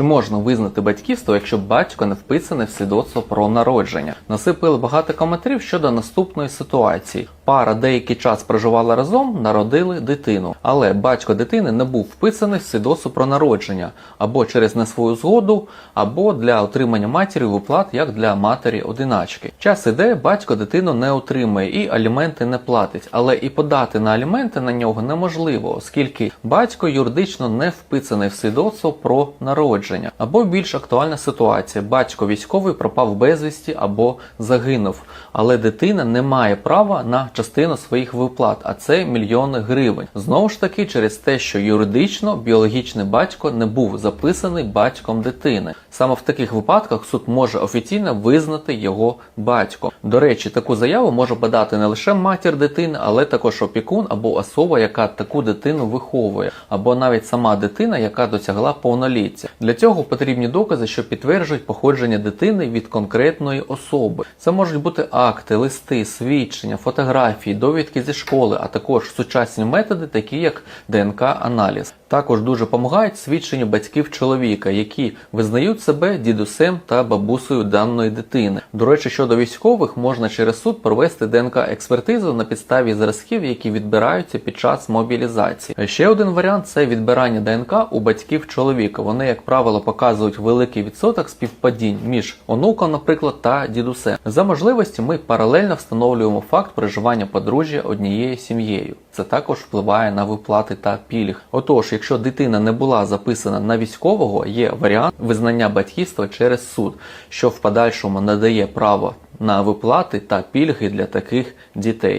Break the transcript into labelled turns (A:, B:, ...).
A: Чи можна визнати батьківство, якщо батько не вписаний в свідоцтво про народження? Насипили багато коментарів щодо наступної ситуації. Пара деякий час проживала разом, народили дитину, але батько дитини не був вписаний в свідоцтво про народження або через не свою згоду, або для отримання матері виплат як для матері одиначки. Час іде, батько дитину не отримує і аліменти не платить, але і подати на аліменти на нього неможливо, оскільки батько юридично не вписаний в свідоцтво про народження. Або більш актуальна ситуація: батько військовий пропав безвісті або загинув, але дитина не має права на частину своїх виплат, а це мільйони гривень. Знову ж таки, через те, що юридично біологічний батько не був записаний батьком дитини. Саме в таких випадках суд може офіційно визнати його батьком. До речі, таку заяву може подати не лише матір дитини, але також опікун або особа, яка таку дитину виховує, або навіть сама дитина, яка досягла повноліття. Для цього потрібні докази, що підтверджують походження дитини від конкретної особи. Це можуть бути акти, листи, свідчення, фотографії, довідки зі школи, а також сучасні методи, такі як ДНК-аналіз. Також дуже допомагають свідчення батьків чоловіка, які визнають себе дідусем та бабусею даної дитини. До речі, щодо військових можна через суд провести ДНК-експертизу на підставі зразків, які відбираються під час мобілізації. Ще один варіант це відбирання ДНК у батьків чоловіка. Вони, як правило, показують великий відсоток співпадінь між онуком, наприклад, та дідусем. За можливості ми паралельно встановлюємо факт проживання подружжя однією сім'єю. Це також впливає на виплати та пільг. Отож, якщо дитина не була записана на військового, є варіант визнання батьківства через суд, що в подальшому надає право на виплати та пільги для таких дітей.